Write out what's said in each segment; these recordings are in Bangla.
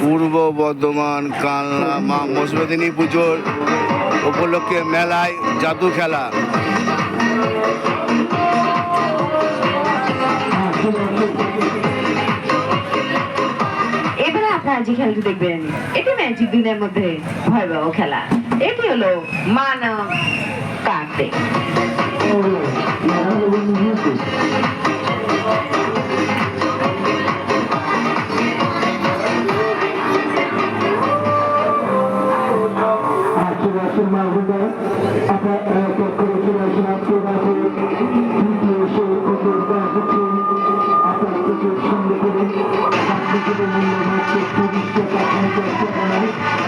পূর্ব বর্ধমান কালনা মা মসমেদিনী পুজোর উপলক্ষে মেলায় জাদু খেলা। এবারে আপনারা যে খেলাটি দেখবেন এটি ম্যাজিক দুনিয়ার মধ্যে ভয়াবহ খেলা। এটি হলো মানব কাটে আসুন আসুন মা বোনেরা আপনার করে চলে আসুন রাতে দ্বিতীয় সে পুজোর দেওয়া হচ্ছে আপনার পুজোর সঙ্গে করে আপনি যদি মূল্য হচ্ছে তিরিশ টাকা পঞ্চাশ টাকা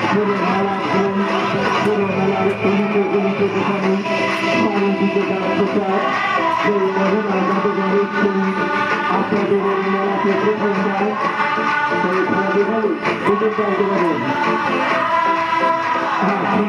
পুরো মেলা পুরো মেলার সেই মহিলা জাদুঘর আপনাদের এই মেলাতে প্রথমবার সেই খেলাধুলায় পুজোর দায়িত্ব পাবেন